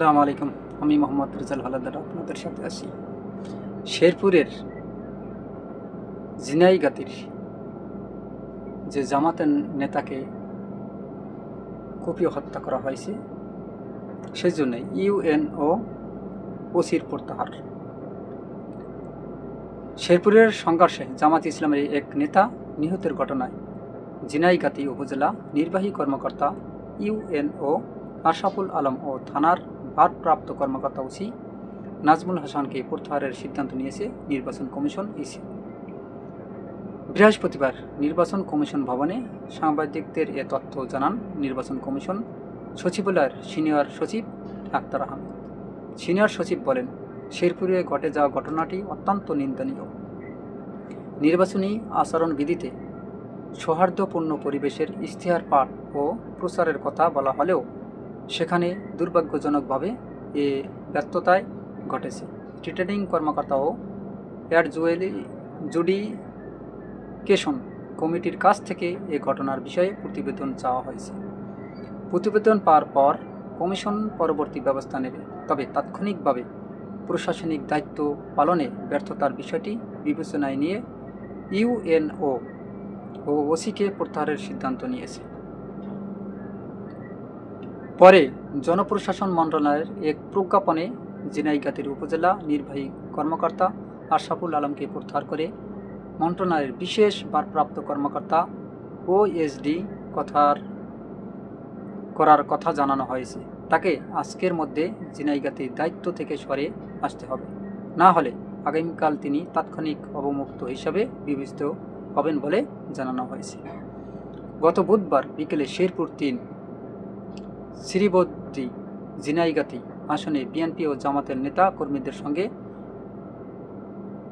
আসসালামু আলাইকুম। আমি মোহাম্মদ রেজাল হালাদার আপনাদের সাথে আছি। শেরপুরের জিনাইগাতির যে জামাতের নেতাকে কুপিয়ে হত্যা করা হয়েছে সেই জন্য ইউএনও ওসির প্রত্যাহার। শেরপুরের সংঘর্ষে জামাত ইসলামের এক নেতা নিহতের ঘটনায় জিনাইগাতি উপজেলা নির্বাহী কর্মকর্তা ইউএনও আশাফুল আলম ও থানার ভারপ্রাপ্ত কর্মকর্তা ওসি নাজমুল হাসানকে প্রত্যাহারের সিদ্ধান্ত নিয়েছে নির্বাচন কমিশন ইসি। বৃহস্পতিবার নির্বাচন কমিশন ভবনে সাংবাদিকদের এ তথ্য জানান নির্বাচন কমিশন সচিবালয়ের সিনিয়র সচিব আক্তার আহমেদ। সিনিয়র সচিব বলেন, শেরপুরে ঘটে যাওয়া ঘটনাটি অত্যন্ত নিন্দনীয়। নির্বাচনী আচরণবিধিতে সৌহার্দ্যপূর্ণ পরিবেশের ইশতেহার পাঠ ও প্রচারের কথা বলা হলেও সেখানে দুর্ভাগ্যজনকভাবে এ ব্যর্থতায় ঘটেছে। রিটার্নিং কর্মকর্তা ও অ্যাডজুয়েলি জুডিকেশন কমিটির কাছ থেকে এ ঘটনার বিষয়ে প্রতিবেদন চাওয়া হয়েছে। প্রতিবেদন পাওয়ার পর কমিশন পরবর্তী ব্যবস্থা নেবে। তবে তাৎক্ষণিকভাবে প্রশাসনিক দায়িত্ব পালনে ব্যর্থতার বিষয়টি বিবেচনায় নিয়ে ইউএনও ও ওসিকে প্রত্যাহারের সিদ্ধান্ত নিয়েছে। পরে জনপ্রশাসন মন্ত্রণালয়ের এক প্রজ্ঞাপনে জিনাইগাতির উপজেলা নির্বাহী কর্মকর্তা আশরাফুল আলমকে প্রত্যাহার করে মন্ত্রণালয়ের বিশেষ ভারপ্রাপ্ত কর্মকর্তা ওএসডি কথার করার কথা জানানো হয়েছে। তাকে আজকের মধ্যে জিনাইগাতির দায়িত্ব থেকে সরে আসতে হবে। না হলে আগামীকাল তিনি তাৎক্ষণিক অবমুক্ত হিসাবে বিবেচিত হবেন বলে জানানো হয়েছে। গত বুধবার বিকেলে শেরপুর তিন শ্রীবদ্রী জিনাইগাতি আসনে বিএনপি ও জামাতের নেতা কর্মীদের সঙ্গে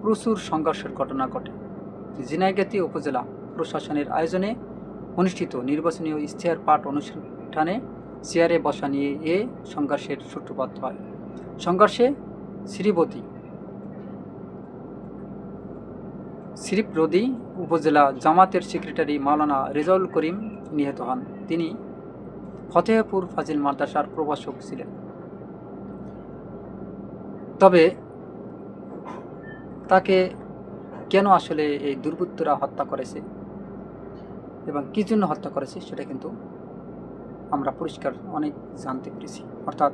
প্রচুর সংঘর্ষের ঘটনা ঘটে। জিনাইগাতি উপজেলা প্রশাসনের আয়োজনে অনুষ্ঠিত নির্বাচনী ইশতেহার পাঠ অনুষ্ঠানে চেয়ারে বসা নিয়ে এ সংঘর্ষের সূত্রপাত হয়। সংঘর্ষে শ্রীবতী শ্রীপ্রদী উপজেলা জামাতের সেক্রেটারি মাওলানা রেজাউল করিম নিহত হন। তিনি ফতেহপুর ফাজিল মাদ্রাসার প্রভাষক ছিলেন। তবে তাকে কেন আসলে এই দুর্বৃত্তরা হত্যা করেছে এবং কী জন্য হত্যা করেছে সেটা কিন্তু আমরা পরিষ্কার অনেক জানতে পেরেছি। অর্থাৎ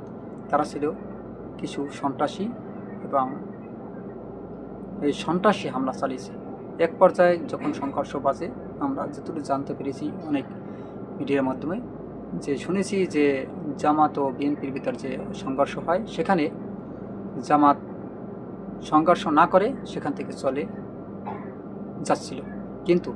তারা ছিল কিছু সন্ত্রাসী এবং এই সন্ত্রাসী হামলা চালিয়েছে। এক পর্যায়ে যখন সংঘর্ষ বাজে, আমরা যতটুকু জানতে পেরেছি অনেক মিডিয়ার মাধ্যমে যে শুনেছি যে জামাত ও বিএনপির ভিতর যে সংঘর্ষ হয়, সেখানে জামাত সংঘর্ষ না করে সেখান থেকে চলে যাচ্ছিল। কিন্তু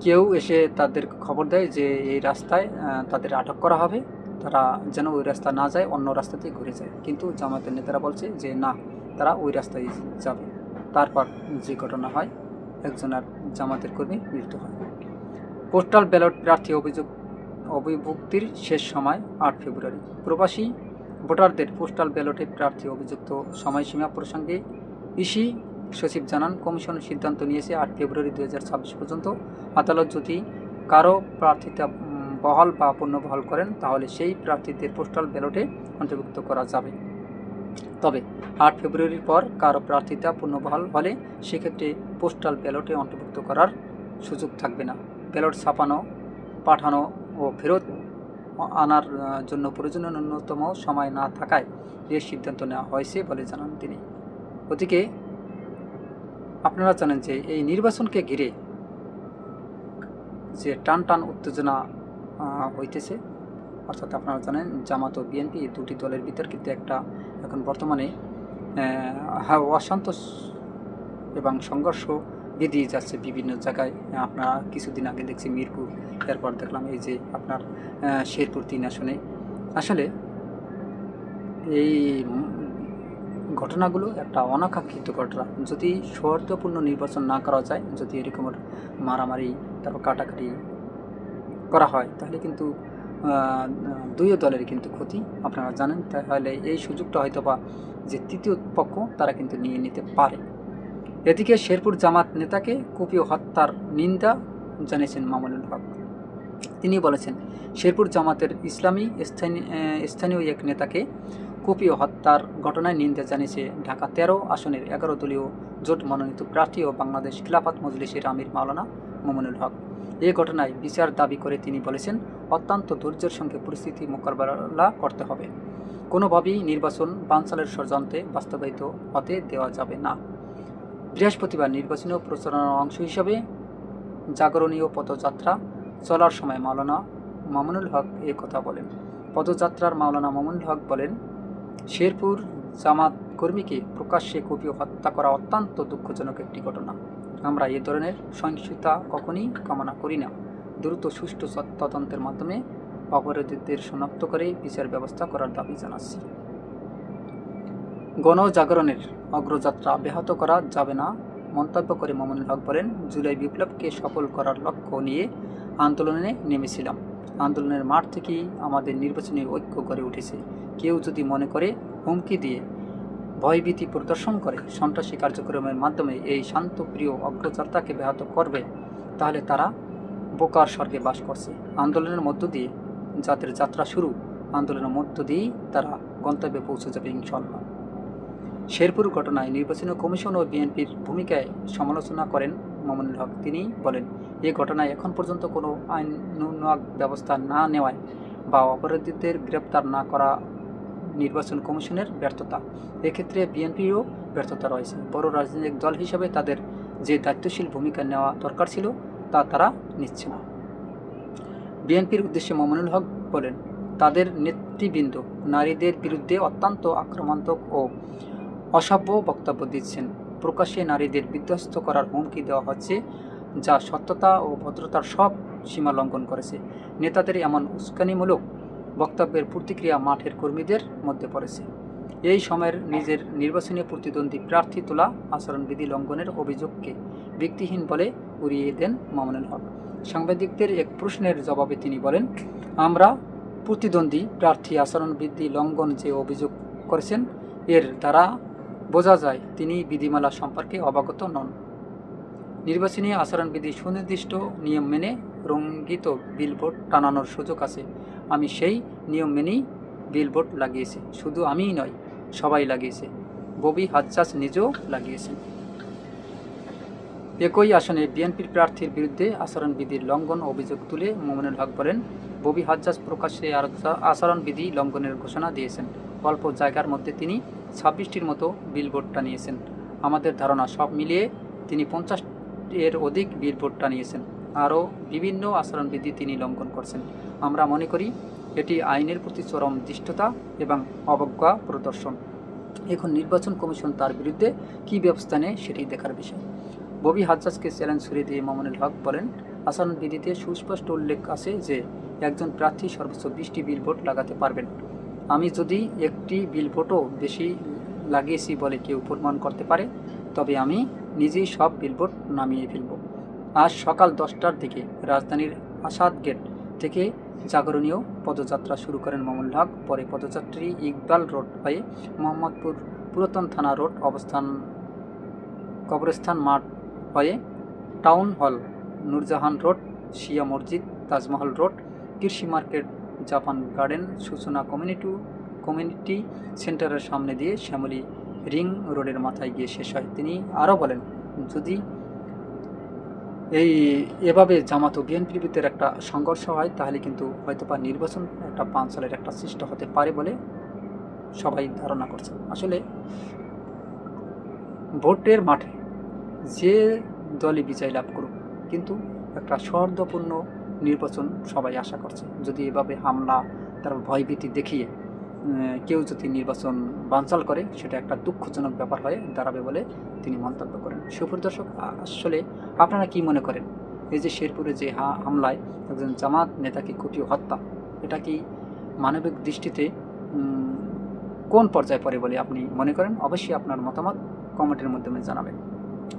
কেউ এসে তাদের খবর দেয় যে এই রাস্তায় তাদের আটক করা হবে। তারা যেন ওই রাস্তা না যায়, অন্য রাস্তাতেই ঘুরে যায়। কিন্তু জামাতের নেতারা বলছে যে না, তারা ওই রাস্তায় যাবে। তারপর যে ঘটনা হয় একজনের জামাতের কর্মী মৃত্যু হয়। পোস্টাল ব্যালট প্রার্থী অভিযোগ অভিভুক্তির শেষ সময় আট ফেব্রুয়ারি। প্রবাসী ভোটারদের পোস্টাল ব্যালটে প্রার্থী অভিযুক্ত সময়সীমা প্রসঙ্গে ইসি সচিব জানান, কমিশন সিদ্ধান্ত নিয়েছে আট ফেব্রুয়ারি দু হাজার ছাব্বিশ পর্যন্ত আদালত যদি কারও প্রার্থিতা বহাল বা পুনর্বহাল করেন, তাহলে সেই প্রার্থীদের পোস্টাল ব্যালটে অন্তর্ভুক্ত করা যাবে। তবে আট ফেব্রুয়ারির পর কারও প্রার্থিতা পুনর্বহাল হলে সেক্ষেত্রে পোস্টাল ব্যালটে অন্তর্ভুক্ত করার সুযোগ থাকবে না। ব্যালট ছাপানো, পাঠানো ও ফেরত আনার জন্য প্রয়োজনীয় ন্যূনতম সময় না থাকায় এর সিদ্ধান্ত নেওয়া হয়েছে বলে জানান তিনি। ওদিকে আপনারা জানেন যে এই নির্বাচনকে ঘিরে যে টান টান উত্তেজনা হইতেছে, অর্থাৎ আপনারা জানেন জামাত ও বিএনপি দুটি দলের ভিতর কিন্তু একটা এখন বর্তমানে অসন্তোষ এবং সংঘর্ষ বেরিয়ে যাচ্ছে বিভিন্ন জায়গায়। আপনারা কিছুদিন আগে দেখছি মিরপুর। এরপর দেখলাম এই যে আপনার শেরপুর তিন আসনে। আসলে এই ঘটনাগুলো একটা অনাকাঙ্ক্ষিত ঘটনা। যদি সৌহার্দ্যপূর্ণ নির্বাচন না করা যায়, যদি এরকম মারামারি, তারপর কাটাকাটি করা হয়, তাহলে কিন্তু দুইও দলের কিন্তু ক্ষতি, আপনারা জানেন। তাহলে এই সুযোগটা হয়তো বা যে তৃতীয় পক্ষ, তারা কিন্তু নিয়ে নিতে পারে। এদিকে শেরপুর জামাত নেতাকে কুপিয়ে হত্যার নিন্দা জানিয়েছেন মামুনুল হক। তিনি বলেছেন, শেরপুর জামাতের ইসলামী স্থানীয় স্থানীয় এক নেতাকে কুপিও হত্যার ঘটনায় নিন্দা জানিয়েছে ঢাকা তেরো আসনের এগারো দলীয় জোট মনোনীত প্রার্থী ও বাংলাদেশ খিলাফত মজলিসের আমির মাওলানা মোমিনুল হক। এ ঘটনায় বিচার দাবি করে তিনি বলেছেন, অত্যন্ত ধৈর্যের সঙ্গে পরিস্থিতি মোকাবেলা করতে হবে। কোনোভাবেই নির্বাচন বানচালের ষড়যন্ত্রে বাস্তবায়িত হতে দেওয়া যাবে না। বৃহস্পতিবার নির্বাচনী প্রচারণার অংশ হিসাবে জাগরণীয় পদযাত্রা চলার সময় মাওলানা মামুনুল হক এ কথা বলেন। পদযাত্রার মাওলানা মামুনুল হক বলেন, শেরপুর জামাত কর্মীকে প্রকাশ্যে কুপিয়ে হত্যা করা অত্যন্ত দুঃখজনক একটি ঘটনা। আমরা এ ধরনের সহিংসতা কখনই কামনা করি না। দ্রুত সুষ্ঠু তদন্তের মাধ্যমে অপরাধীদের শনাক্ত করে বিচার ব্যবস্থা করার দাবি জানাচ্ছি। গণজাগরণের অগ্রযাত্রা ব্যাহত করা যাবে না। মন্তব্য করে মামুনুল হক বলেন, জুলাই বিপ্লবকে সফল করার লক্ষ্য নিয়ে আন্দোলনে নেমেছিলাম। আন্দোলনের মাঠ থেকেই আমাদের নির্বাচনী ঐক্য গড়ে উঠেছে। কেউ যদি মনে করে, হুমকি দিয়ে ভয়ভীতি প্রদর্শন করে সন্ত্রাসী কার্যক্রমের মাধ্যমে এই শান্তপ্রিয় অগ্রযাত্রাকে ব্যাহত করবে, তাহলে তারা বোকার স্বর্গে বাস করছে। আন্দোলনের মধ্য দিয়ে যাদের যাত্রা শুরু। আন্দোলনের মধ্য দিয়েই তারা গন্তব্যে পৌঁছে যাবে ইনশাল্লাহ শেরপুর ঘটনায় নির্বাচনী কমিশন ও বিএনপির ভূমিকায় সমালোচনা করেন মামুনুল হক। তিনি বলেন, এ ঘটনায় এখন পর্যন্ত কোনো আইনানুগ ব্যবস্থা না নেওয়ায় বা অপরাধীদের গ্রেপ্তার না করা নির্বাচন কমিশনের ব্যর্থতা। এক্ষেত্রে বিএনপিরও ব্যর্থতা রয়েছে। বড় রাজনৈতিক দল হিসেবে তাদের যে দায়িত্বশীল ভূমিকা নেওয়া দরকার ছিল, তা তারা নিচ্ছে না। বিএনপির উদ্দেশ্যে মামুনুল হক বলেন, তাদের নেতৃবৃন্দ নারীদের বিরুদ্ধে অত্যন্ত আক্রমণাত্মক ও অসভ্য বক্তব্য দিচ্ছেন। প্রকাশ্যে নারীদের বিধ্বস্ত করার হুমকি দেওয়া হচ্ছে, যা সত্যতা ও ভদ্রতার সব সীমা লঙ্ঘন করেছে। নেতাদের এমন উস্কানিমূলক বক্তব্যের প্রতিক্রিয়া মাঠের কর্মীদের মধ্যে পড়েছে। এই সময়ের নিজের নির্বাচনী প্রতিদ্বন্দ্বী প্রার্থী তোলা আচরণবিধি লঙ্ঘনের অভিযোগকে ব্যক্তিহীন বলে উড়িয়ে দেন মামুনুল হক। সাংবাদিকদের এক প্রশ্নের জবাবে তিনি বলেন, আমরা প্রতিদ্বন্দ্বী প্রার্থী আচরণবিধি লঙ্ঘন যে অভিযোগ করেছেন, এর দ্বারা বোঝা যায় তিনি বিধিমালা সম্পর্কে অবগত নন। নির্বাচনী আচরণবিধি সুনির্দিষ্ট নিয়ম মেনে রঙ্গিত বিলবোর্ড টানানোর সুযোগ আছে। আমি সেই নিয়ম মেনেই বিলবোর্ড লাগিয়েছি। শুধু আমিই নয়, সবাই লাগিয়েছে। ববি হাজ্জাজ নিজেও লাগিয়েছেন। একই আসনে বিএনপির প্রার্থীর বিরুদ্ধে আচরণবিধির লঙ্ঘন অভিযোগ তুলে মোমিনুল হক বলেন, ববি হাজ্জাজ প্রকাশ্যে আচরণবিধি লঙ্ঘনের ঘোষণা দিয়েছেন। অল্প জায়গার মধ্যে তিনি ছাব্বিশটির মতো বিলবোর্ড টানিয়েছেন আমাদের ধারণা সব মিলিয়ে তিনি পঞ্চাশ এর অধিক বিলবোর্ড টানিয়েছেন আরও বিভিন্ন আচরণবিধি তিনি লঙ্ঘন করছেন। আমরা মনে করি এটি আইনের প্রতি চরম দৃষ্টতা এবং অবজ্ঞা প্রদর্শন। এখন নির্বাচন কমিশন তার বিরুদ্ধে কী ব্যবস্থা নেয় সেটি দেখার বিষয়। ববি হাজ্জাজকে চ্যালেঞ্জ ছুড়ে দিয়ে মামুনুল হক বলেন, আচরণবিধিতে সুস্পষ্ট উল্লেখ আছে যে, একজন প্রার্থী সর্বোচ্চ বিশটি বিলবোর্ড লাগাতে পারবেন। আমি যদি একটি বিলবোর্ডও বেশি লাগিয়েছি বলে কেউ প্রমাণ করতে পারে, তবে আমি নিজেই সব বিলবোর্ড নামিয়ে ফেলব। আজ সকাল দশটার দিকে রাজধানীর আসাদ গেট থেকে জাগরণীয় পদযাত্রা শুরু করেন মামুল হক পরে পদযাত্রী ইকবাল রোড হয়ে মোহাম্মদপুর পুরাতন থানা রোড অবস্থান কবরস্থান মাঠ হয়ে টাউন হল নূরজাহান রোড, শিয়া মসজিদ, তাজমহল রোড, কৃষি market Japan garden Suchana community community সেন্টারের সামনে দিয়ে শ্যামলী রিং রোডের মাথায় গিয়ে শেষ হয়। তিনি আরও বলেন, যদি এই এভাবে জামাত ও বিএনপির ভিতরে একটা সংঘর্ষ হয়, তাহলে কিন্তু হয়তো বা নির্বাচন একটা পাঁচসালের একটা সৃষ্টি হতে পারে বলে সবাই ধারণা করছে। আসলে ভোটের মাঠে যে দলই বিজয় লাভ করুক, কিন্তু একটা সৌহার্দ্যপূর্ণ নির্বাচন সবাই আশা করছে। যদি এভাবে হামলা, তারপর ভয়ভীতি দেখিয়ে কেউ যদি নির্বাচন বানচাল করে, সেটা একটা দুঃখজনক ব্যাপার হয়ে দাঁড়াবে বলে তিনি মন্তব্য করেন। সুপরিদর্শক আসলে আপনারা কি মনে করেন? এই যে শেরপুরে যে হা, হামলায় একজন জামাত নেতাকে কুপিয়ে হত্যা, এটা কি মানবিক দৃষ্টিতে কোন পর্যায়ে পড়ে বলে আপনি মনে করেন? অবশ্যই আপনার মতামত কমেন্টের মাধ্যমে জানাবেন।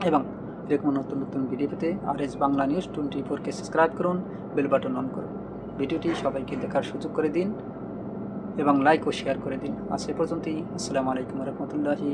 এবং এরকম নতুন নতুন ভিডিও পেতে R S Bangla news twenty ফোরকে সাবস্ক্রাইব করুন বেল বাটন অন করুন। ভিডিওটি সবাইকে দেখার সুযোগ করে দিন এবং লাইক ও শেয়ার করে দিন। আজ এ পর্যন্তই। আসসালামু আলাইকুম রহমতুল্লাহি